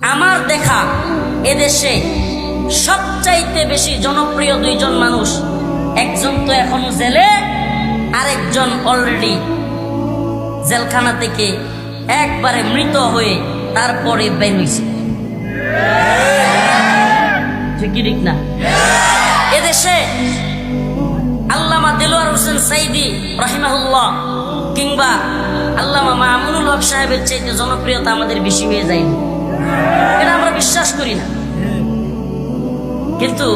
আমার দেখা এদেশে সবচাইতে বেশি জনপ্রিয় দুইজন মানুষ। একজন তো এখন জেলে, আরেকজন অলরেডি জেলখানা থেকে একবারে মৃত হয়ে তারপরে বের হয়েছে ঠিক না? এদেশে আল্লামা দিলওয়ার হোসেন সাইদি রহিমাহুল্লাহ কিংবা আল্লামা মামুনুল হক সাহেবের চাইতে জনপ্রিয়তা আমাদের বেশি হয়ে যায়নি। কিন্তু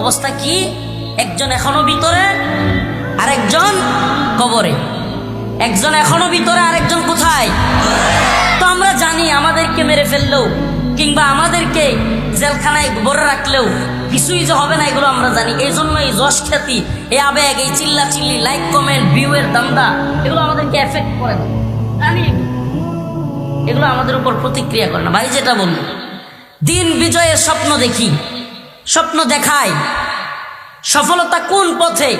অবস্থা কি? একজন এখনও ভিতরে, আরেকজন কবরে। একজন এখনও ভিতরে, আরেকজন কোথায়? তো আমরা জানি আমাদেরকে মেরে ফেললেও, কিংবা আমাদেরকে জেলখানায় ভরে রাখলেও কিছুই যে হবে না এগুলো আমরা জানি। এই জন্য এই যশ খ্যাতি এই আবেগ, এই চিল্লা চিল্লি লাইক কমেন্ট ভিউ এর দান্দা, এগুলো আমাদেরকে এফেক্ট করে না। জানি। এগুলো আমাদের উপর প্রতিক্রিয়া করে না। ভাই যেটা বলল, দিন বিজয়ের স্বপ্ন দেখি স্বপ্ন দেখায়। সফলতা কোন পথে?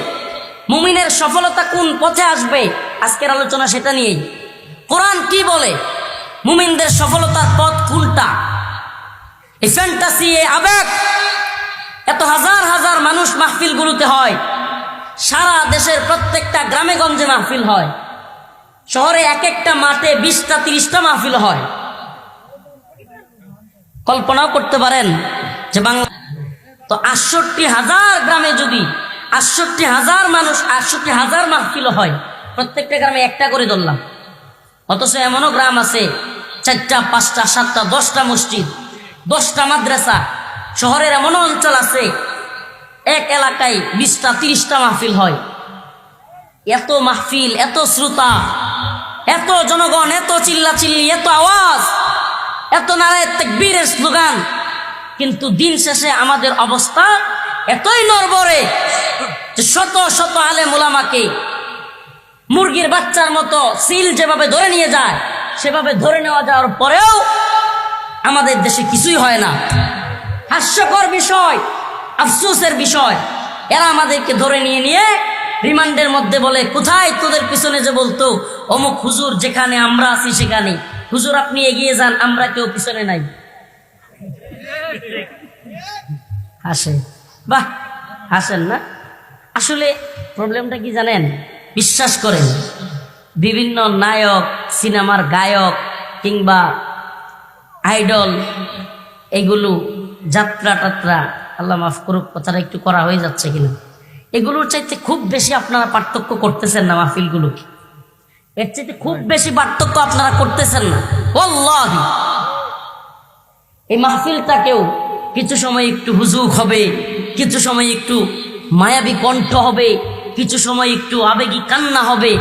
মুমিনের সফলতা কোন পথে আসবে? আজকের আলোচনা সেটা নিয়েই। কোরআন কি বলে? মুমিনদের সফলতার পথ কোনটা? ফ্যান্টাসি এই আবেগ। এত হাজার হাজার মানুষ মাহফিলগুলোতে হয়। সারা দেশের প্রত্যেকটা গ্রামে গঞ্জে মাহফিল হয়। শহরে এক একটা মাঠে বিশটা, তিরিশটা মাহফিল হয়। কল্পনাও করতে পারেন যে বাংলা তো আটষট্টি হাজার গ্রামে যদি আটষট্টি হাজার মানুষ আটষট্টি হাজার মাহফিল হয়, প্রত্যেকটা গ্রামে একটা করে ধরলাম। অথচ এমনও গ্রাম আছে, চারটা, পাঁচটা, সাতটা, দশটা মসজিদ, দশটা মাদ্রাসা, শহরের এমনও অঞ্চল আছে, এক এলাকায় বিশটা, তিরিশটা মাহফিল হয়। এত মাহফিল, এত শ্রোতা, এত জনগণ, এত চিল্লা চিল্লি এত আওয়াজ, এত নারায় বীরের স্লোগান কিন্তু দিন শেষে আমাদের অবস্থা এতই নরবরে শত শত আলে মোলামাকে মুরগির বাচ্চার মতো সিল যেভাবে ধরে নিয়ে যায়, সেভাবে ধরে নেওয়া যাওয়ার পরেও আমাদের দেশে কিছুই হয় না। হাস্যকর বিষয়, আফসোসের বিষয়, এরা আমাদেরকে ধরে নিয়ে নিয়ে রিমান্ডের মধ্যে বলে, কোথায় তোদের পিছনে যে বলতো, অমুক হুজুর যেখানে আমরা আছি সেখানে। হুজুর আপনি এগিয়ে যান, আমরা কেউ পিছনে নাই। হাসে বাহ, হাসেন না? আসলে প্রবলেমটা কি জানেন? বিশ্বাস করেন, বিভিন্ন নায়ক, সিনেমার গায়ক কিংবা আইডল, এগুলো যাত্রা টাত্রা, আল্লাহ মাফ করুক, কথাটা একটু করা হয়ে যাচ্ছে কিনা। এগুলোর চাইতে খুব বেশি আপনারা পার্থক্য করতেছেন না মাহফিলগুলোকে। এর চাইতে খুব বেশি পার্থক্য আপনারা করতেছেন না। এই মাহফিলটাকেও কিছু সময় একটু হুজুক হবে, কিছু সময় একটু মায়াবী কণ্ঠ হবে, কিছু সময় একটু আবেগী কান্না হবে।